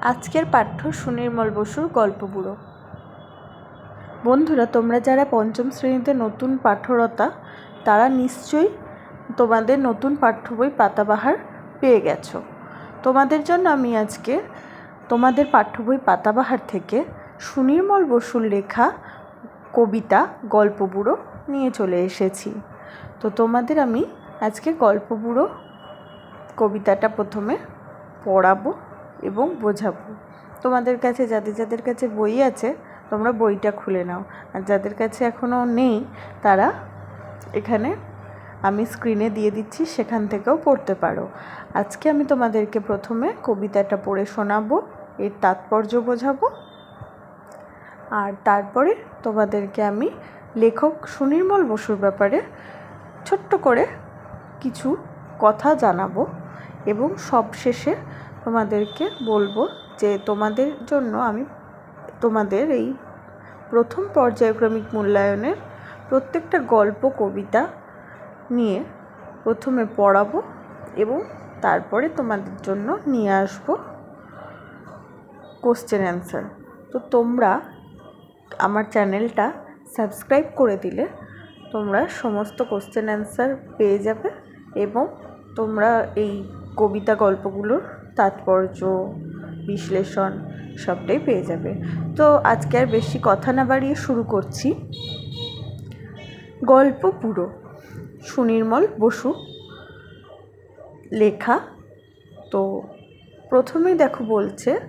আজকের পাঠ্য সুনির্মল বসুর গল্প বুড়ো। বন্ধুরা, তোমরা যারা পঞ্চম শ্রেণীতে নতুন পাঠরতা, তারা নিশ্চয়ই তোমাদের নতুন পাঠ্য বই পাতাবাহার পেয়ে গেছো। তোমাদের জন্য আমি আজকে তোমাদের পাঠ্য বই পাতাবাহার থেকে সুনির্মল বসুর লেখা কবিতা, গল্প বুড়ো নিয়ে চলে এসেছি। তো তোমাদের আমি আজকে গল্প বুড়ো কবিতাটা প্রথমে পড়াবো। এবং বোঝাবো। তোমাদের কাছে, যাদের যাদের কাছে বই আছে, তোমরা বইটা খুলে নাও। আর যাদের কাছে এখনও নেই, তারা এখানে আমি স্ক্রিনে দিয়ে দিচ্ছি, সেখান থেকেও পড়তে পারো। আজকে আমি তোমাদেরকে প্রথমে কবিতাটা পড়ে শোনাবো, এর তাৎপর্য বোঝাবো। আর তারপরে তোমাদেরকে আমি লেখক সুনির্মল বসুর ব্যাপারে ছোট্ট করে কিছু কথা জানাব এবং সবশেষে তোমাদেরকে বলব যে তোমাদের জন্য আমি তোমাদের এই প্রথম পর্যায়ক্রমিক মূল্যায়নের প্রত্যেকটা গল্প, কবিতা নিয়ে প্রথমে পড়াবো এবং তারপরে তোমাদের জন্য নিয়ে আসব কোশ্চেন অ্যান্সার তো তোমরা আমার চ্যানেলটা সাবস্ক্রাইব করে দিলে তোমরা সমস্ত কোশ্চেন অ্যান্সার পেয়ে যাবে এবং তোমরা এই কবিতা গল্পগুলোর তাৎপর্য, বিশ্লেষণ সবটাই পেয়ে যাবে। তো আজকে আর বেশি কথা না বাড়িয়ে শুরু করছি। গল্প পুরো, সুনির্মল বসু, লেখা। তো প্রথমেই দেখো বলছে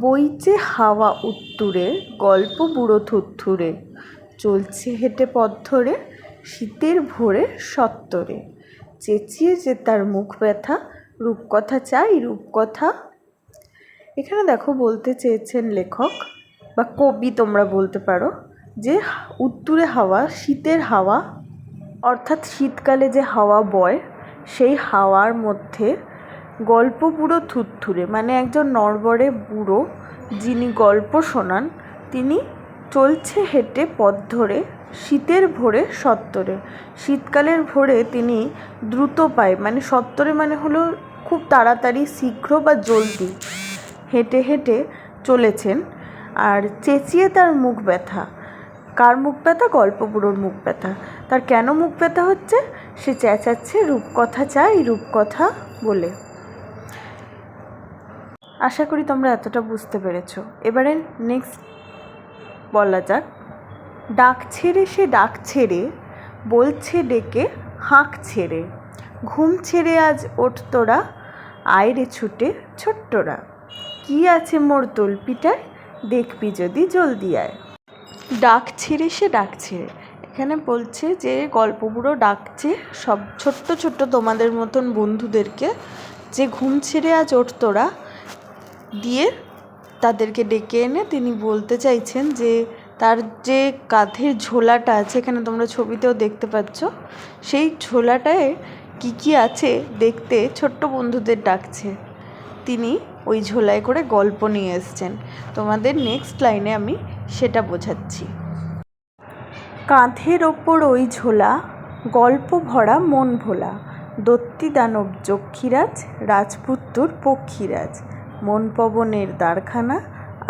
বইছে হাওয়া উত্তুরে, গল্প বুড়ো থুত্থুরে, চলছে হেঁটে পথ ধরে, শীতের ভোরে সত্তরে। চেঁচিয়ে যে তার মুখ ব্যথা রূপকথা চাই, রূপকথা। এখানে দেখো বলতে চেয়েছেন লেখক, বা কবি তোমরা বলতে পারো, যে উত্তুরে হাওয়া, শীতের হাওয়া, অর্থাৎ শীতকালে যে হাওয়া বয়, সেই হাওয়ার মধ্যে গল্প বুড়ো থুরথুরে মানে একজন নড়বড়ে বুড়ো যিনি গল্প শোনান, তিনি চলছে হেঁটে পথ ধরে শীতের ভোরে সত্তরে। শীতকালের ভোরে তিনি দ্রুত পায় মানে সত্তরে মানে হলো খুব তাড়াতাড়ি, শীঘ্র বা জলদি হেঁটে হেঁটে চলেছেন। আর চেঁচিয়ে তার মুখ ব্যথা। কার মুখ ব্যথা? গল্প বুড়োর মুখ ব্যথা। তার কেন মুখ ব্যথা হচ্ছে? সে চেঁচাচ্ছে, রূপকথা চাই, রূপকথা বলে। আশা করি তোমরা এতটা বুঝতে পেরেছ। এবারে নেক্সট বলা যাক। ডাক ছেড়ে সে ডাক ছেড়ে বলছে ডেকে হাঁক ছেড়ে, ঘুম ছেড়ে আজ ওঠ তোরা আয়রে ছুটে ছোট্টরা। কি আছে মোর তলপিটায়, দেখবি যদি জলদি আয়। ডাক ছেড়ে সে ডাক ছেড়ে এখানে বলছে যে গল্পগুলো ডাকছে সব ছোট্ট ছোট্ট তোমাদের মতন বন্ধুদেরকে, যে ঘুম ছেড়ে আজ ওঠ তোরা, দিয়ে তাদেরকে ডেকে এনে তিনি বলতে চাইছেন যে তার যে কাঁধের ঝোলাটা আছে, এখানে তোমরা ছবিতেও দেখতে পাচ্ছ, সেই ঝোলাটায় কী কী আছে দেখতে ছোট্ট বন্ধুদের ডাকছে। তিনি ওই ঝোলায় করে গল্প নিয়ে এসছেন। তোমাদের নেক্সট লাইনে আমি সেটা বোঝাচ্ছি। কাঁধের ওপর ওই ঝোলা, গল্প ভরা মন ভোলা, দত্তি দানব যক্ষীরাজ, রাজপুত্তুর পক্ষীরাজ, মন পবনের দ্বারখানা,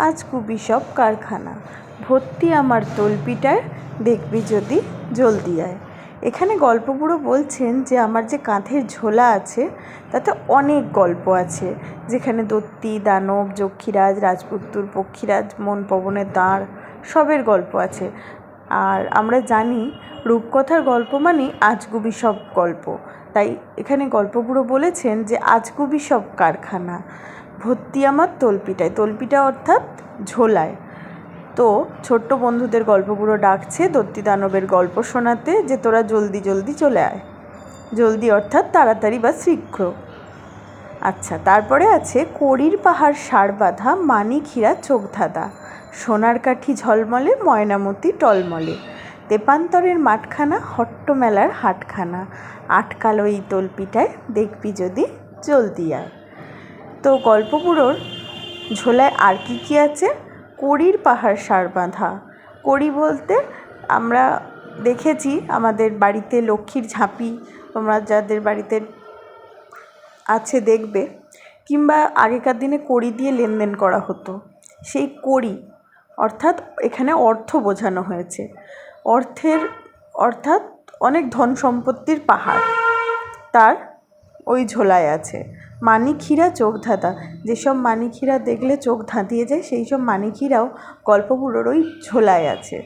আজ কুবি সব কারখানা। ভর্তি আমার তলপিটায় দেখবি যদি জলদি আয়। এখানে গল্পগুলো বলছেন যে আমার যে কাঁধের ঝোলা আছে, তাতে অনেক গল্প আছে। যেখানে দত্তি, দানব, যক্ষীরাজ, রাজপুত্তুর, পক্ষীরাজ, মন পবনের দাঁড় সবের গল্প আছে। আর আমরা জানি রূপকথার গল্প মানে আজগুবি সব গল্প। তাই এখানে গল্পগুলো বলেছেন যে আজগুবি সব কারখানা। ভর্তি আমার তলপিটায়। তলপিটা অর্থাৎ ঝোলায়। তো ছোট্ট বন্ধুদের গল্পগুলো ডাকছে দত্তি দানবের গল্প শোনাতে যে তোরা জলদি জলদি চলে আয়। জলদি অর্থাৎ তাড়াতাড়ি বা শীঘ্র। আচ্ছা তারপরে আছে কড়ির পাহাড় সার বাঁধা মানিক হীরা চোখ ধাঁধা সোনার কাঠি ঝলমলে, ময়নামতি টলমলে। তেপান্তরের মাঠখানা, হট্টমেলার হাটখানা। আটকালো এই তলপিটায়, দেখবি যদি জলদি আয়। তো গল্পগুলোর ঝোলায় আর কী কী আছে? কড়ির পাহাড় সার বাঁধা। কড়ি বলতে আমরা দেখেছি আমাদের বাড়িতে লক্ষ্মীর ঝাঁপি, তোমরা যাদের বাড়িতে আছে দেখবে। কিংবা আগেকার দিনে কড়ি দিয়ে লেনদেন করা হতো। সেই কড়ি, অর্থাৎ এখানে অর্থ বোঝানো হয়েছে। অর্থের, অর্থাৎ অনেক ধন সম্পত্তির পাহাড়। তার ওই ঝোলায় আছে। মানিকহীরা চোখ ধাঁধা যেসব মানিকহীরা দেখলে চোখ ধাঁধিয়ে যায় সেই সব মানিকহীরাও গল্পগুলোর ওই ঝোলায় আছে।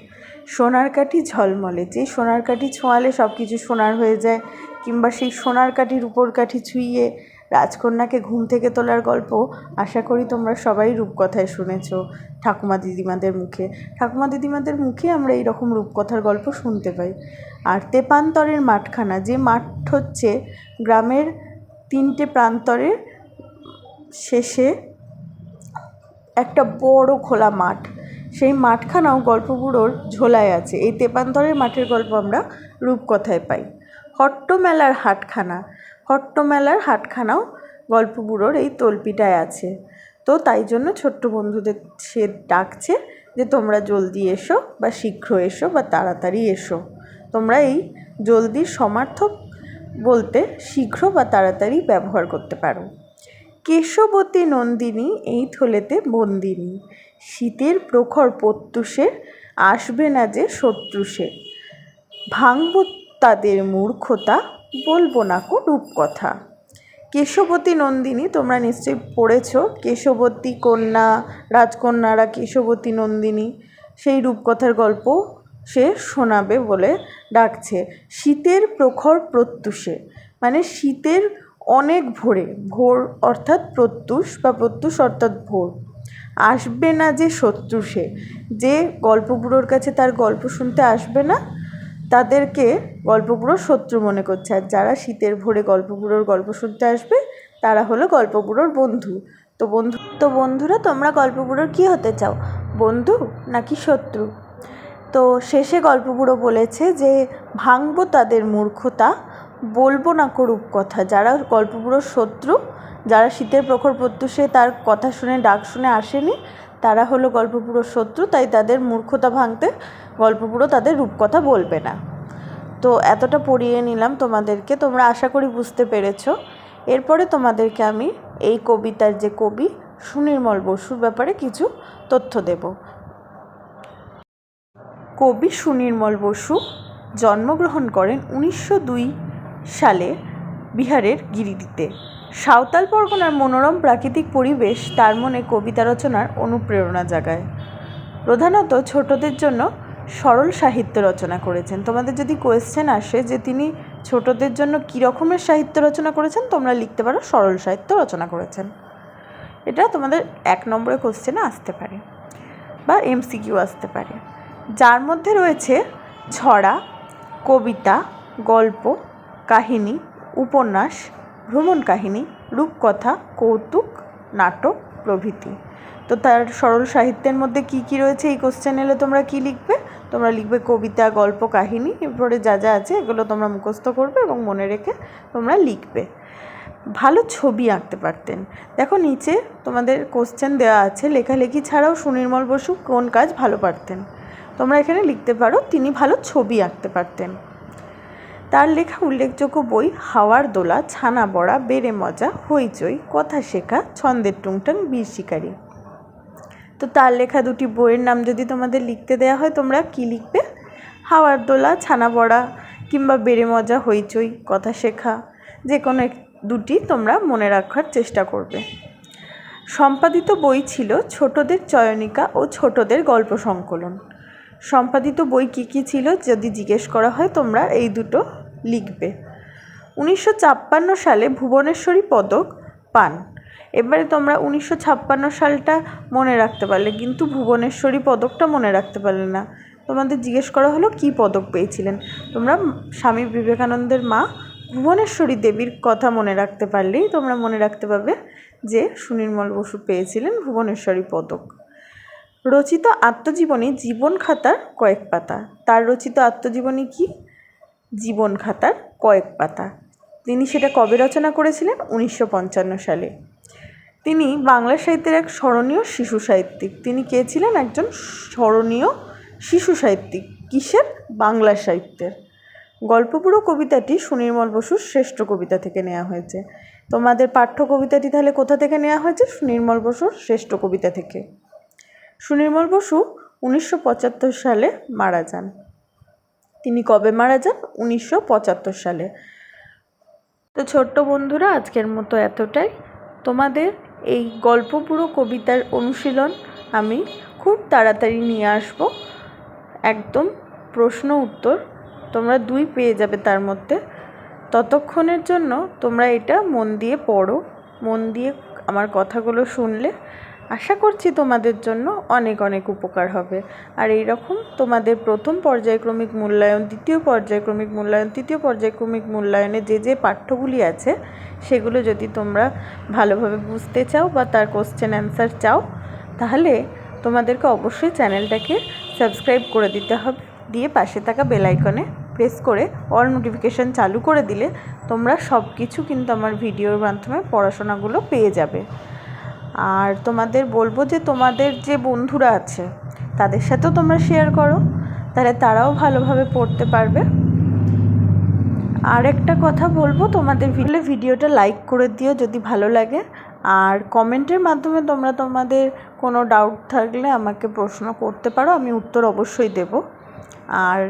সোনার কাঠি ঝলমলে। যে সোনার কাঠি ছোঁয়ালে সব কিছু সোনার হয়ে যায়, কিংবা সেই সোনার কাঠির উপর কাঠি ছুঁয়ে রাজকন্যাকে ঘুম থেকে তোলার গল্প, আশা করি তোমরা সবাই রূপকথায় শুনেছ ঠাকুমা দিদিমাদের মুখে। ঠাকুমা দিদিমাদের মুখে আমরা এইরকম রূপকথার গল্প শুনতে পাই। আর তেপান্তরের মাঠখানা, যে মাঠ হচ্ছে গ্রামের তিনটে প্রান্তরের শেষে একটা বড় খোলা মাঠ। সেই মাঠখানাও গল্পগুলোর ঝোলায় আছে। এই তেপান্তরের মাঠের গল্প আমরা রূপকথায় পাই। হট্টমেলার হাটখানা। হট্টমেলার হাটখানাও গল্পগুলোর এই তল্পিটায় আছে। তো তাই জন্য ছোট্ট বন্ধুদের সে ডাকছে যে, তোমরা জলদি এসো বা শীঘ্র এসো বা তাড়াতাড়ি এসো। তোমরা এই জলদির সমার্থক বলতে শীঘ্র বা তাড়াতাড়ি ব্যবহার করতে পারো। কেশবতী নন্দিনী এই থলেতে বন্দিনী। শীতের প্রখর প্রত্যুষের আসবে না যে শত্রুষে। ভাঙব তাদের মূর্খতা, বলব না কো রূপকথা। কেশবতী নন্দিনী, তোমরা নিশ্চয়ই পড়েছ কেশবতী কন্যা, রাজকন্যারা কেশবতী নন্দিনী। সেই রূপকথার গল্প সে শোনাবে বলে ডাকছে। শীতের প্রখর প্রত্যুষে মানে শীতের অনেক ভোরে, ভোর অর্থাৎ প্রত্যুষ বা প্রত্যুষ অর্থাৎ ভোর। আসবে না যে শত্রু সে, যে গল্পগুলোর কাছে তার গল্প শুনতে আসবে না, তাদেরকে গল্পগুলো শত্রু মনে করছে। আর যারা শীতের ভোরে গল্পগুলোর গল্প শুনতে আসবে, তারা হলো গল্পগুলোর বন্ধু। তো বন্ধু, তো বন্ধুরা, তোমরা গল্পগুলোর কী হতে চাও? বন্ধু নাকি শত্রু? তো শেষে গল্পগুলো বলেছে যে, ভাঙবো তাদের মূর্খতা, বলব না করুপ কথা। যারা গল্পগুলোর শত্রু, যারা শীতের প্রখর প্রত্যুষে তার কথা শুনে, ডাক শুনে আসেনি, তারা হলো গল্পপুরোর শত্রু, তাই তাদের মূর্খতা ভাঙতে গল্পপুরো তাদের রূপকথা বলবে না। তো এতটা পড়িয়ে নিলাম তোমাদেরকে, তোমরা আশা করি বুঝতে পেরেছ। এরপরে তোমাদেরকে আমি এই কবিতার যে কবি সুনির্মল বসুর ব্যাপারে কিছু তথ্য দেব। কবি সুনির্মল বসু জন্মগ্রহণ করেন উনিশশো দুই সালে বিহারের গিরিডিতে সাঁওতাল পরগনার মনোরম প্রাকৃতিক পরিবেশ তার মনে কবিতা রচনার অনুপ্রেরণা জাগায়। প্রধানত ছোটদের জন্য সরল সাহিত্য রচনা করেছেন। তোমাদের যদি কোয়েশ্চেন আসে যে তিনি ছোটদের জন্য কী রকমের সাহিত্য রচনা করেছেন, তোমরা লিখতে পারো সরল সাহিত্য রচনা করেছেন। এটা তোমাদের এক নম্বরে কোশ্চেনে আসতে পারে বা এমসিকিউ আসতে পারে। যার মধ্যে রয়েছে ছড়া, কবিতা, গল্প, কাহিনী, উপন্যাস, ভ্রমণ কাহিনী, রূপকথা, কৌতুক, নাটক, প্রভৃতি। তো তার সরল সাহিত্যের মধ্যে কী কী রয়েছে এই কোশ্চেন এলে তোমরা কী লিখবে? তোমরা লিখবে কবিতা, গল্প, কাহিনী, এরপরে যা যা আছে এগুলো তোমরা মুখস্থ করবে এবং মনে রেখে তোমরা লিখবে। ভালো ছবি আঁকতে পারতেন। দেখো নিচে তোমাদের কোশ্চেন দেওয়া আছে, লেখালেখি ছাড়াও সুনির্মল বসু কোন কাজ ভালো পারতেন? তোমরা এখানে লিখতে পারো, তিনি ভালো ছবি আঁকতে পারতেন। তার লেখা উল্লেখযোগ্য বই, হাওয়ার দোলা, ছানা বড়া, বেড়ে মজা, হইচই, কথা শেখা, ছন্দের টুংটাং, বীর শিকারী। তো তার লেখা দুটি বইয়ের নাম যদি তোমাদের লিখতে দেওয়া হয়, তোমরা কি লিখবে? হাওয়ার দোলা, ছানা বড়া, কিংবা বেড়ে মজা, হইচই, কথা শেখা যে কোনো দুটি তোমরা মনে রাখার চেষ্টা করবে। সম্পাদিত বই ছিল ছোটদের চয়নিকা ও ছোটদের গল্প সংকলন। সম্পাদিত বই কী কী ছিল যদি জিজ্ঞেস করা হয়, তোমরা এই দুটো লিখবে। উনিশশো ছাপ্পান্ন সালে ভুবনেশ্বরী পদক পান। এবারে তোমরা উনিশশো ছাপ্পান্ন সালটা মনে রাখতে পারলে, কিন্তু ভুবনেশ্বরী পদকটা মনে রাখতে পারলে না। তোমাদের জিজ্ঞেস করা হলো, কী পদক পেয়েছিলেন? তোমরা স্বামী বিবেকানন্দের মা ভুবনেশ্বরী দেবীর কথা মনে রাখতে পারলেই তোমরা মনে রাখতে পারবে যে সুনির্মল বসু পেয়েছিলেন ভুবনেশ্বরী পদক। রচিত আত্মজীবনী জীবন খাতার কয়েক পাতা। তার রচিত আত্মজীবনী কি? জীবন খাতার কয়েক পাতা। তিনি সেটা কবে রচনা করেছিলেন? উনিশশো পঞ্চান্ন সালে। তিনি বাংলা সাহিত্যের এক স্মরণীয় শিশু সাহিত্যিক। তিনি কে ছিলেন? একজন স্মরণীয় শিশু সাহিত্যিক। কিসের? বাংলা সাহিত্যের। গল্পপুরো কবিতাটি সুনির্মল বসুর শ্রেষ্ঠ কবিতা থেকে নেওয়া হয়েছে। তোমাদের পাঠ্য কবিতাটি তাহলে কোথা থেকে নেওয়া হয়েছে? সুনির্মল বসুর শ্রেষ্ঠ কবিতা থেকে। সুনির্মল বসু উনিশশো পঁচাত্তর সালে মারা যান। তিনি কবে মারা যান? উনিশশো পঁচাত্তর সালে। তো ছোট্ট বন্ধুরা, আজকের মতো এতটাই। তোমাদের এই গল্প পুরো কবিতার অনুশীলন আমি খুব তাড়াতাড়ি নিয়ে আসব। একদম প্রশ্ন উত্তর তোমরা দুই পেয়ে যাবে তার মধ্যে। ততক্ষণের জন্য তোমরা এটা মন দিয়ে পড়ো, মন দিয়ে আমার কথাগুলো শুনলে। আশা করছি তোমাদের জন্য অনেক অনেক উপকার হবে। আর এই রকম তোমাদের প্রথম পর্যায়ক্রমিক মূল্যায়ন, দ্বিতীয় পর্যায়ক্রমিক মূল্যায়ন, তৃতীয় পর্যায়ক্রমিক মূল্যায়নে যে যে পাঠ্যগুলি আছে, সেগুলো যদি তোমরা ভালোভাবে বুঝতে চাও বা তার কোশ্চেন অ্যান্সার চাও, তাহলে তোমাদেরকে অবশ্যই চ্যানেলটাকে সাবস্ক্রাইব করে দিতে হবে। দিয়ে পাশে থাকা বেল আইকনে প্রেস করে অল নোটিফিকেশান চালু করে দিলে তোমরা সব কিছু কিন্তু আমার ভিডিওর মাধ্যমে পড়াশোনাগুলো পেয়ে যাবে। আর তোমাদের বলব যে তোমাদের যে বন্ধুরা আছে, তাদের সাথেও তোমরা শেয়ার করো, তাহলে তারাও ভালোভাবে পড়তে পারবে। আর একটা কথা বলব, তোমাদের ভিডিও ভিডিওটা লাইক করে দিও যদি ভালো লাগে, আর কমেন্টের মাধ্যমে তোমরা তোমাদের কোনো ডাউট থাকলে আমাকে প্রশ্ন করতে পারো, আমি উত্তর অবশ্যই দেব। আর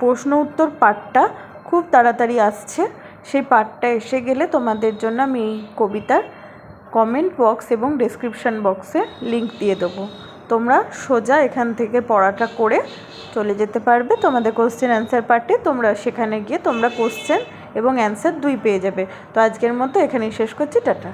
প্রশ্ন উত্তর পাঠটা খুব তাড়াতাড়ি আসছে, সেই পাঠটা এসে গেলে তোমাদের জন্য আমি এই কবিতার কমেন্ট বক্স এবং ডেসক্রিপশান বক্সে লিংক দিয়ে দেবো। তোমরা সোজা এখান থেকে পড়াটা করে চলে যেতে পারবে। তোমাদের কোশ্চেন অ্যান্সার পার্টে তোমরা সেখানে গিয়ে তোমরা কোশ্চেন এবং অ্যান্সার দুই পেয়ে যাবে। তো আজকের মতো এখানেই শেষ করছি। টাটা।